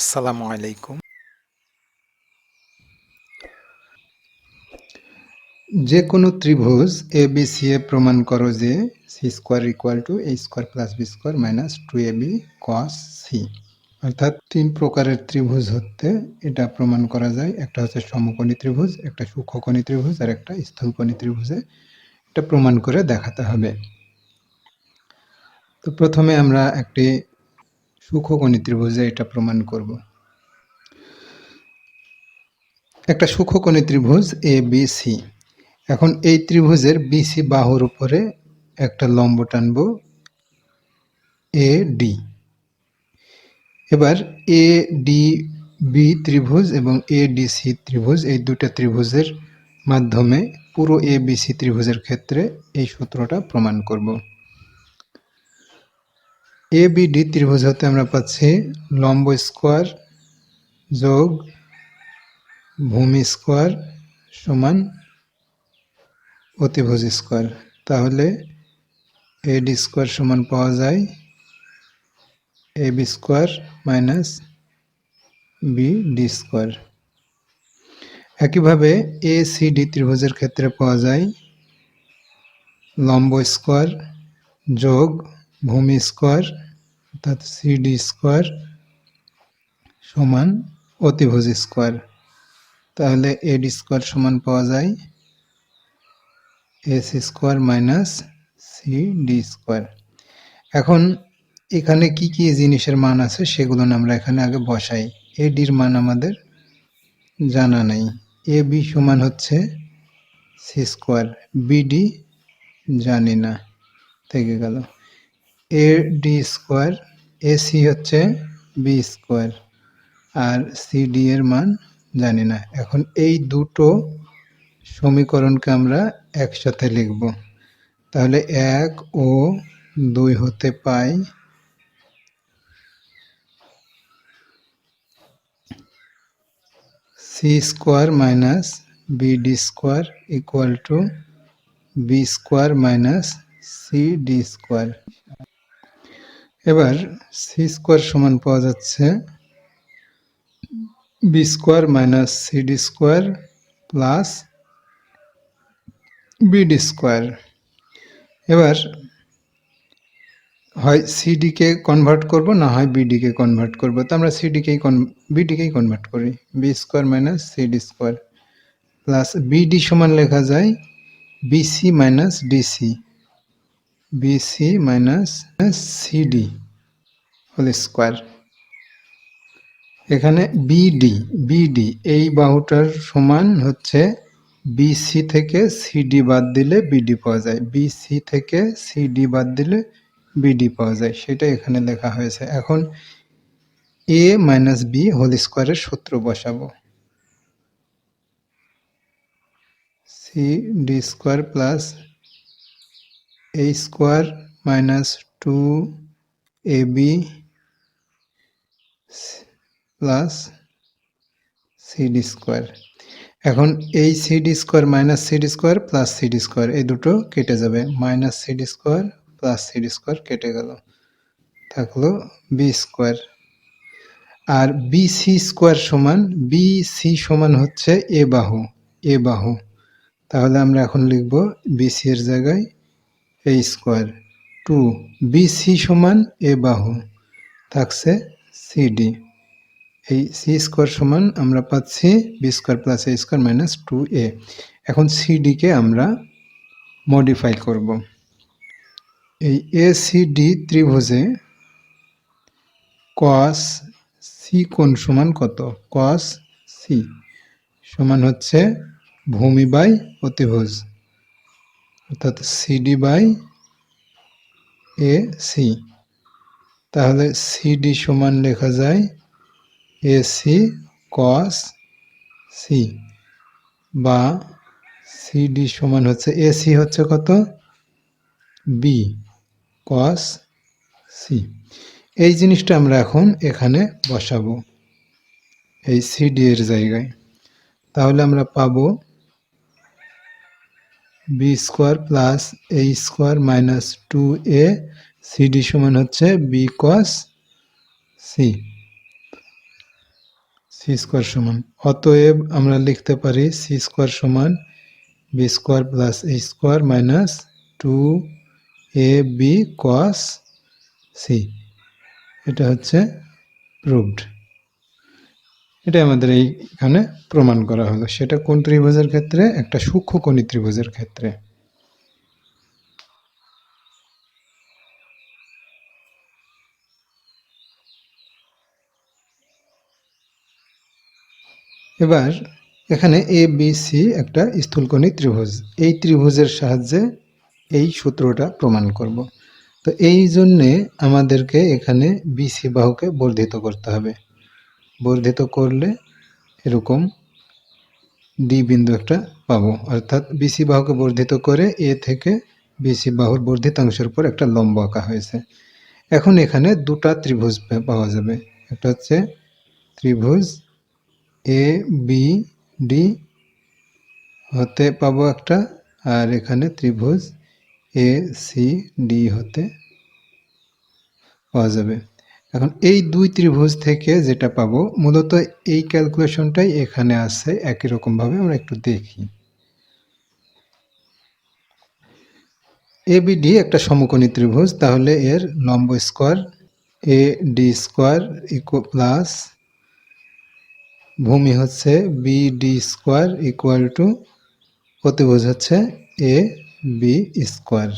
আসসালামু আলাইকুম। যে কোনো ত্রিভুজ এ বি সি এ প্রমাণ করো যে C square equal to A square plus B square minus two A B cos C অর্থাৎ তিন প্রকারের ত্রিভুজ হতে এটা প্রমাণ করা যায়। একটা হচ্ছে সমকোণী ত্রিভুজ, একটা সূক্ষ্মকোণী ত্রিভুজ, আর একটা স্থূলকোণী ত্রিভুজে এটা প্রমাণ করে দেখাতে হবে। তো প্রথমে আমরা একটি সূক্ষ্মকোণী ত্রিভুজে এটা প্রমাণ করব। একটা সূক্ষ্মকোণী ত্রিভুজ এ বি সি এখন এই ত্রিভুজের বিসি বাহুর উপরে একটা লম্ব টানব এ ডি এবার এ ডি বি ত্রিভুজ এবং এ ডি সি ত্রিভুজ, এই দুটো ত্রিভুজের মাধ্যমে পুরো এ বি সি ত্রিভুজের ক্ষেত্রে এই সূত্রটা প্রমাণ করব। এ বি ডি ত্রিভুজ হতে আমরা পাচ্ছি লম্ব স্কোয়ার যোগ ভূমি স্কোয়ার সমান অতিভুজ স্কোয়ার। তাহলে এ ডি স্কোয়ার সমান পাওয়া যায় A B square minus B D square. একইভাবে এ সি ডি ত্রিভুজের ক্ষেত্রে পাওয়া যায় লম্ব স্কোয়ার যোগ ভূমি স্কোয়ার অর্থাৎ সি ডি স্কোয়ার সমান অতিভুজ স্কোয়ার। তাহলে এ ডি স্কোয়ার সমান পাওয়া যায় S square minus C D square. এখন এখানে কি কি জিনিসের মান আছে সেগুলো আমরা এখানে আগে বসাই। এ ডির মান আমাদের জানা নেই। এ বি সমান হচ্ছে সি স্কোয়ার। বিডি জানি না, থেকে গেল। A D square A C হচ্ছে বি স্কোয়ার আর সি ডি এর মান জানি না। এখন এই দুটো সমীকরণকে আমরা একসাথে লিখব। তাহলে এক ও দুই হতে পাই C square minus BD square equal to B square minus C D square. এবার সি স্কোয়ার সমান পাওয়া যাচ্ছে B square minus C D square plus BD square এবার হয় সিডিকে কনভার্ট করব না হয় বিডিকে কনভার্ট করব? তো আমরা সিডিকেই কন বিডিকেই কনভার্ট করি? B square minus CD square plus BD সমান লেখা যায় BC minus DC BC minus CD whole square এখানে বিডি বিডি এই বাহুটার সমান হচ্ছে বিসি থেকে সিডি বাদ দিলে বিডি পাওয়া যায়। বিসি থেকে সিডি বাদ দিলে বিডি পাওয়া যায়। সেটা এখানে লেখা হয়েছে। এখন এ মাইনাস বি হোল স্কোয়ারের সূত্র বসাবো। C D square plus minus two A B plus CD square এখন এই CD square minus CD square plus CD square এই দুটো কেটে যাবে। Minus CD square plus CD square কেটে গেল। থাকল বি স্কোয়ার আর বি সি স্কোয়ার সমান বি সি সমান হচ্ছে এ বাহু এ বাহু। তাহলে আমরা এখন লিখব বিসি এর জায়গায় এ স্কোয়ার টু বিসি সমান এ বাহু। থাকছে সিডি এই সি স্কোয়ার সমান আমরা পাচ্ছি B square plus A square minus two A এখন সিডিকে আমরা মডিফাই করব। এই এ সি ডি ত্রিভুজে কস সি কোণ সমান কত? কস সি সমান হচ্ছে ভূমি বাই অতিভুজ। অর্থাৎ সিডি বাই এ সি তাহলে সিডি সমান লেখা যায় এসি কস সি বা সিডি সমান হচ্ছে এসি হচ্ছে কত? বি কস সি এই জিনিসটা আমরা এখন এখানে বসাবো। এই সিডি এর জায়গায়। তাহলে আমরা পাবো B square plus A square minus two A CD সমান হচ্ছে B cos C C square সমান। অতএব আমরা লিখতে পারি সি স্কোয়ার সমান B square plus A square minus two A B cos C এটা হচ্ছে প্রুভড এটা আমাদের এইখানে প্রমাণ করা হলো। সেটা কোন ত্রিভুজের ক্ষেত্রে? একটা সূক্ষ্ম সূক্ষ্মকণি ত্রিভুজের ক্ষেত্রে। এবার এখানে এ বি সি একটা স্থূলকোণী ত্রিভুজ। এই ত্রিভুজের সাহায্যে এই সূত্রটা প্রমাণ করব। তো এই জন্যে আমাদেরকে এখানে বিসি বাহুকে বর্ধিত করতে হবে। বর্ধিত করলে এরকম ডি বিন্দু একটা পাবো। অর্থাৎ বিসি বাহুকে বর্ধিত করে এ থেকে বিসি বাহুর বর্ধিতাংশের উপর একটা লম্ব আঁকা হয়েছে। এখন এখানে দুটা ত্রিভুজ পাওয়া যাবে। একটা হচ্ছে ত্রিভুজ এ বি ডি হতে পাবো একটা, আর এখানে ত্রিভুজ এ সি ডি হতে পাওয়া যাবে। এখন এই দুই ত্রিভুজ থেকে যেটা পাবো, মূলত এই ক্যালকুলেশনটাই এখানে আছে, একই রকমভাবে আমরা একটু দেখি। এবিডি একটা সমকোণী ত্রিভুজ, তাহলে এর লম্ব স্কোয়ার এ ডি স্কোয়ার ইকো প্লাস ভূমি হচ্ছে B D square equal to প্রতিভুজ হচ্ছে এ বি স্কোয়ার।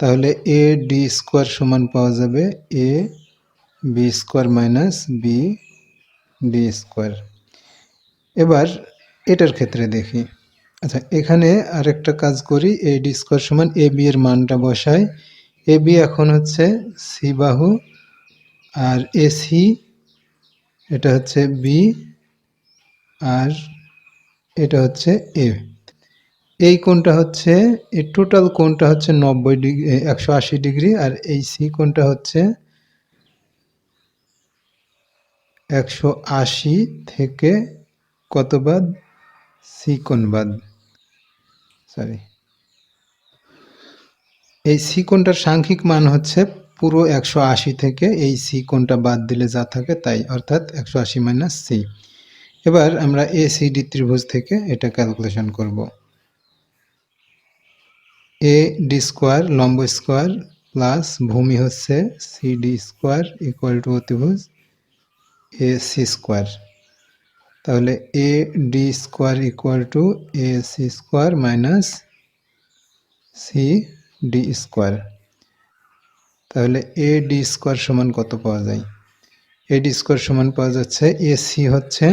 তাহলে এ ডি স্কোয়ার সমান পাওয়া যাবে A B square minus B D square এবার এটার ক্ষেত্রে দেখি। আচ্ছা এখানে আরেকটা কাজ করি এ ডি স্কোয়ার সমান এ বি এর মানটা বসাই। এ বি এখন হচ্ছে সি বাহু, আর এ সি এটা হচ্ছে বি আর এটা হচ্ছে এ এই কোণটা হচ্ছে, এই টোটাল কোণটা হচ্ছে নব্বই ডিগ্রি একশো আশি ডিগ্রি, আর এই সি কোণটা হচ্ছে একশো আশি থেকে কত বাদ সি বাদ সরি এই সি কোণটার সাংখ্যিক মান হচ্ছে পুরো একশো আশি থেকে এই সি কোণটা বাদ দিলে যা থাকে তাই, অর্থাৎ একশো আশি মাইনাস সি। এবার আমরা এ, সি, ডি ত্রিভুজ থেকে এটা ক্যালকুলেশন করব। এ, ডি স্কোয়ার, লম্ব স্কোয়ার, প্লাস ভূমি হচ্ছে C, D square equal to অতিভুজ। এ সি স্কোয়ার তাহলে A D square equal to A C square minus C D square তাহলে এ ডি স্কোয়ার সমান কত পাওয়া যায়? এ ডি স্কোয়ার সমান পাওয়া যাচ্ছে এ সি হচ্ছে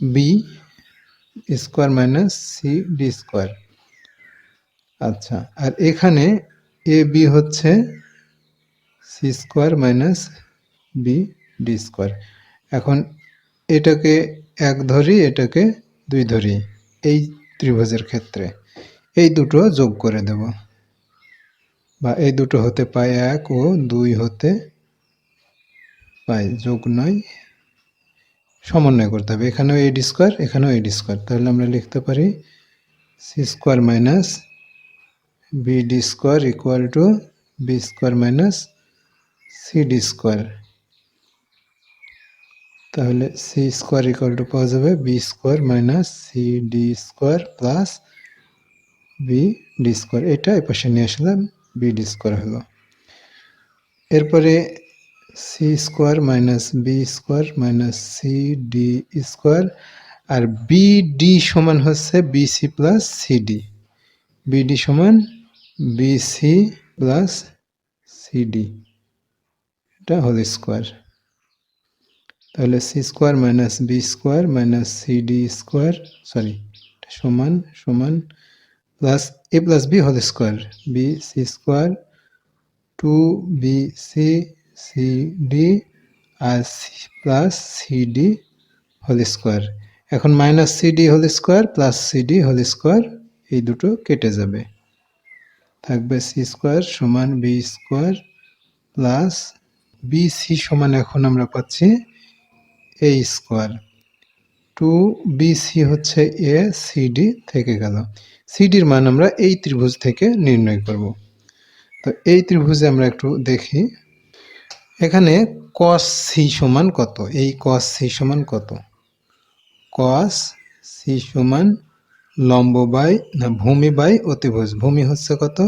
B square minus C D square আচ্ছা আর এখানে এ বি হচ্ছে C square minus B D square এখন এটাকে এক ধরি, এটাকে দুই ধরি, এই ত্রিভুজের ক্ষেত্রে। এই দুটো যোগ করে দেব। বা এই দুটো হতে পায় এক ও দুই হতে পায়, যোগ নয়। সমন্বয় করতে হবে। এখানেও এ ডি স্কোয়ার এখানেও এ ডি স্কোয়ার তাহলে আমরা লিখতে পারি C square minus B D square equal to B square minus C D square তাহলে সি স্কোয়ার ইকুয়াল টু পাওয়া যাবে B square minus C D square plus B D square এটা এ পাশে নিয়ে আসলাম বি ডি স্কোয়ার হলো। এরপরে C square minus B square minus C D square আর B D সমান হচ্ছে B C plus C D B D সমান B C plus C D এটা হোল স্কোয়ার তাহলে C square minus B square minus CD square sorry সমান সমান plus A plus B whole square B C square two B C C D R C plus CD whole square এখন minus CD whole square plus CD whole square এই দুটো কেটে যাবে। থাকবে C square সমান B square plus B C সমান এখন আমরা পাচ্ছি A square two B C হচ্ছে এ সিডি থেকে গেল। সিডির মান আমরা এই ত্রিভুজ থেকে নির্ণয় করব। তো এই ত্রিভুজে আমরা একটু দেখি। এখানে কস সি সমান কত? এই কস সি সমান কত? কস সি সমান লম্ব বাই, না, ভূমি বাই অতিভুজ। ভূমি হচ্ছে কত?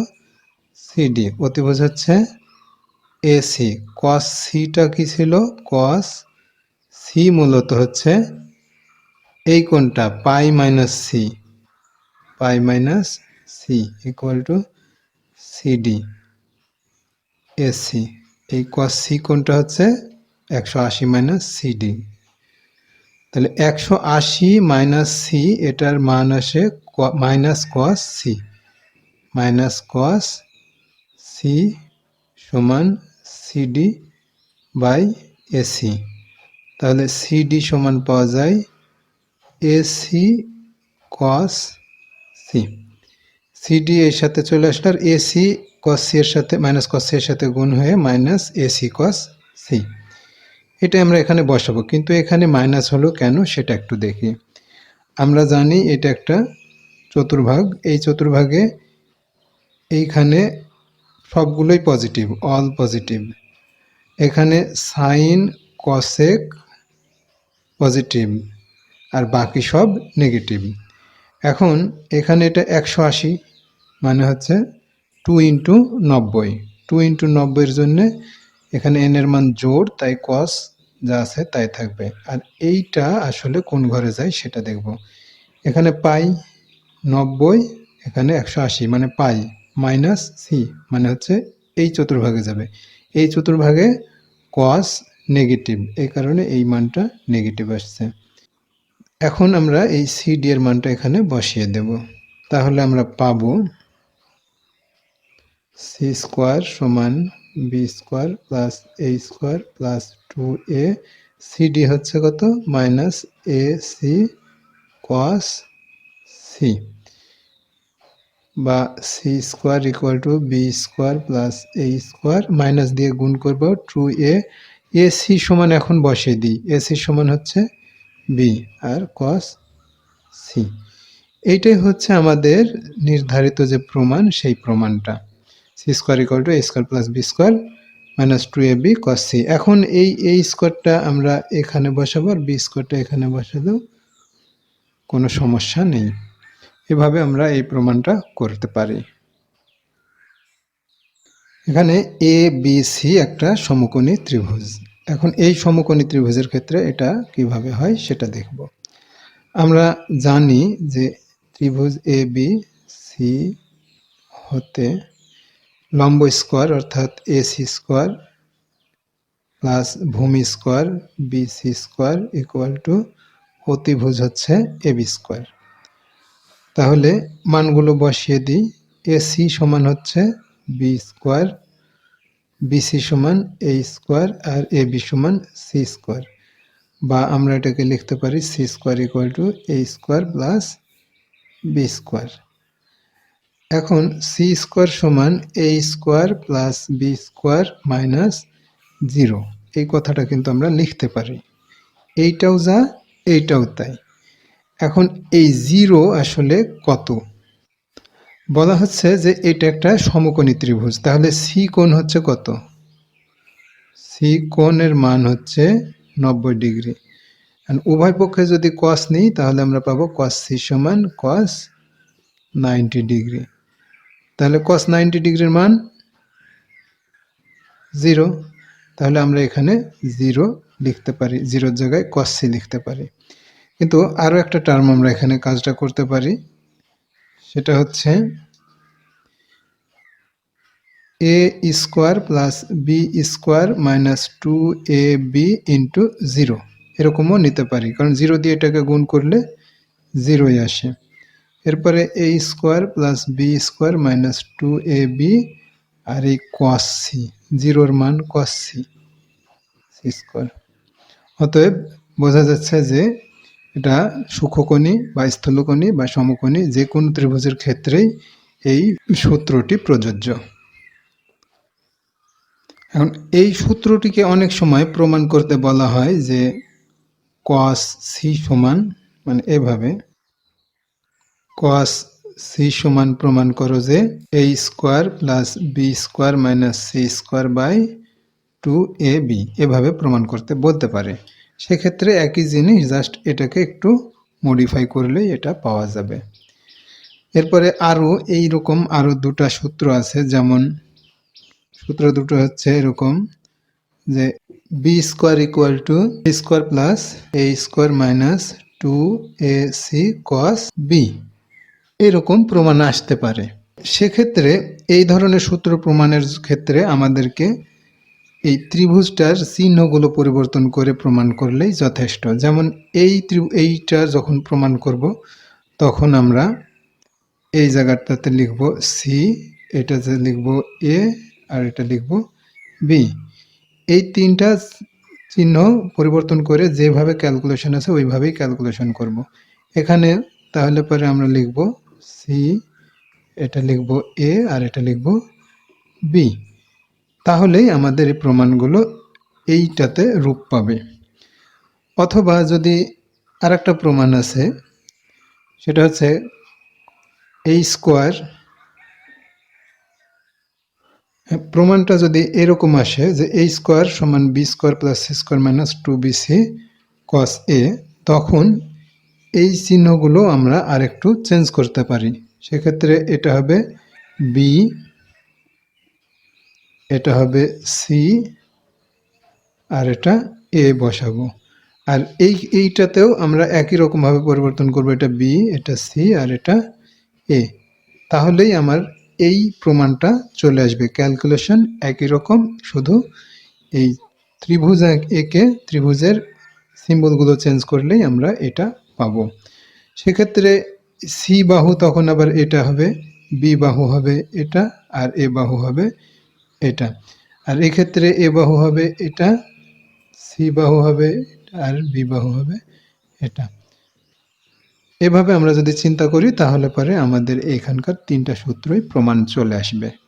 সিডি অতিভুজ হচ্ছে এসি কস সিটা কি ছিল? কস সি মূলত হচ্ছে এই কোনটা pi minus C pi minus C equal to CD AC এই কস সি কোনটা হচ্ছে একশো আশি মাইনাস সিডি তাহলে একশো আশি মাইনাস সি এটার মান আসে minus cos C minus cos C সমান সিডি বাই এসি তাহলে সিডি সমান পাওয়া যায় এসি কস সি সিডি এর সাথে চলে আসলে আর এসি কস সি এর সাথে মাইনাস কস সি এর সাথে গুণ হয়ে মাইনাস এসি কস সি এটা আমরা এখানে বসাবো, কিন্তু এখানে মাইনাস হলো কেন সেটা একটু দেখি। আমরা জানি এটা একটা চতুর্ভাগ, এই চতুর্ভাগে এইখানে সবগুলোই পজিটিভ অল পজিটিভ এখানে সাইন কসেক পজিটিভ আর বাকি সব নেগেটিভ। এখন এখানে এটা একশো আশি মানে হচ্ছে টু ইন্টু নব্বই। টু ইন্টু নব্বইয়ের জন্যে এখানে এন এর মান জোর, তাই কস যা আছে তাই থাকবে। আর এইটা আসলে কোন ঘরে যায় সেটা দেখব। এখানে পাই নব্বই, এখানে একশো আশি মানে পাই মাইনাস সি মানে হচ্ছে এই চতুর্ভাগে যাবে। এই চতুর্ভাগে কস নেগেটিভ। এই কারণে এই মানটা নেগেটিভ আসছে। এখন আমরা এই সিডি এর মানটা এখানে বসিয়ে দেব। তাহলে আমরা পাবো সি স্কোয়ার সমান B square plus A square plus two A. C D হচ্ছে কত? Minus A C cos C. বা C square equal to B square plus A square. Minus দিয়ে গুণ করব টু এ এ সি সমান এখন বসিয়ে দিই এ সি সমান হচ্ছে বি আর কস সি এইটাই হচ্ছে আমাদের নির্ধারিত যে প্রমাণ, সেই প্রমাণটা। C square equal to A square plus B square minus two A B cos C এখন এই এই স্কোয়ারটা আমরা এখানে বসাবো আর বি স্কোয়ারটা এখানে বসালেও কোনো সমস্যা নেই। এভাবে আমরা এই প্রমাণটা করতে পারি। এখানে এ বি সি একটা সমকোণী ত্রিভুজ। এখন এই সমকোণী ত্রিভুজের ক্ষেত্রে এটা কীভাবে হয় সেটা দেখব। আমরা জানি যে ত্রিভুজ এ বি সি হতে লম্ব স্কোয়ার অর্থাৎ এ সি স্কোয়ার প্লাস ভূমি square B C square equal to অতিভুজ হচ্ছে এ বি স্কোয়ার। তাহলে মানগুলো বসিয়ে দিই। এ সি সমান হচ্ছে বি স্কোয়ার বিসি সমান এ স্কোয়ার আর এ বি সমান সি স্কোয়ার বা আমরা এটাকে লিখতে পারি C square equal to A square plus B square এখন সি স্কোয়ার সমান A square plus B square minus zero এই কথাটা কিন্তু আমরা লিখতে পারি। এইটাও যা, এইটাও তাই। এখন এই জিরো আসলে কত? বলা হচ্ছে যে এটা একটা সমকোণী ত্রিভুজ। তাহলে সি কোণ হচ্ছে কত? সি কোণের মান হচ্ছে নব্বই ডিগ্রি। উভয় পক্ষে যদি কস নিই, তাহলে আমরা পাবো কস সি সমান কস নাইনটি ডিগ্রি। তাহলে কস নাইনটি ডিগ্রির মান জিরো। তাহলে আমরা এখানে জিরো লিখতে পারি, জিরোর জায়গায় কস সি লিখতে পারি। কিন্তু আরও একটা টার্ম আমরা এখানে কাজটা করতে পারি। সেটা হচ্ছে A square plus B square minus two A B into zero এরকমও নিতে পারি, কারণ জিরো দিয়ে এটাকে গুণ করলে জিরোই আসে। এরপরে A square plus B square minus two A B আর এই কস সি জিরোর মান কস সি স্কোয়ার অতএব বোঝা যাচ্ছে যে এটা সূক্ষ্মকণি বা স্থূলকণি বা সমকোণী যে কোনো ত্রিভুজের ক্ষেত্রেই এই সূত্রটি প্রযোজ্য। এখন, এই সূত্রটিকে অনেক সময় প্রমাণ করতে বলা হয় যে কস সি সমান মানে এভাবে কস সি সমান প্রমাণ করো যে A square plus B square minus C square by two A B এভাবে প্রমাণ করতে বলতে পারে। সেক্ষেত্রে একই জিনিস জাস্ট এটাকে একটু মডিফাই করলেই এটা পাওয়া যাবে। এরপরে আরও এই রকম আরও দুটা সূত্র আছে, যেমন সূত্র দুটো হচ্ছে এরকম যে B square equal to B square plus A square minus two A C cos B এরকম প্রমাণ আসতে পারে। সেক্ষেত্রে এই ধরনের সূত্র প্রমাণের ক্ষেত্রে আমাদেরকে এই ত্রিভুজটার চিহ্নগুলো পরিবর্তন করে প্রমাণ করলেই যথেষ্ট। যেমন এই এইটা যখন প্রমাণ করব, তখন আমরা এই জায়গাটাতে লিখব সি এটাতে লিখব এ আর এটা লিখব বি এই তিনটা চিহ্ন পরিবর্তন করে যেভাবে ক্যালকুলেশন আছে, ওইভাবেই ক্যালকুলেশন করব। এখানে তাহলে পরে আমরা লিখব সি এটা লিখব এ আর এটা লিখব বি তাহলেই আমাদের প্রমাণগুলো এইটাতে রূপ পাবে। অথবা যদি আরেকটা প্রমাণ আছে সেটা হচ্ছে এই স্কোয়ার হ্যাঁ, প্রমাণটা যদি এরকম আসে যে এই স্কোয়ার সমান B square plus C square minus two B C cos A তখন এই চিহ্নগুলো আমরা আরেকটু চেঞ্জ করতে পারি। সেক্ষেত্রে এটা হবে বি এটা হবে সি আর এটা এ বসাবো। আর এই, এইটাতেও আমরা একই রকমভাবে পরিবর্তন করব, এটা বি এটা সি আর এটা এ তাহলেই আমার এই প্রমাণটা চলে আসবে। ক্যালকুলেশন একই রকম, শুধু এই ত্রিভুজ একে ত্রিভুজের সিম্বলগুলো চেঞ্জ করলেই আমরা এটা পাবো। সেক্ষেত্রে সি বাহু তখন আবার এটা হবে বি বাহু হবে এটা, আর এ বাহু হবে এটা। আর এক্ষেত্রে এ বাহু হবে এটা, সি বাহু হবে আর বি বাহু হবে এটা। এভাবে আমরা যদি চিন্তা করি, তাহলে পরে আমাদের এখানকার তিনটা সূত্রই প্রমাণ চলে আসবে।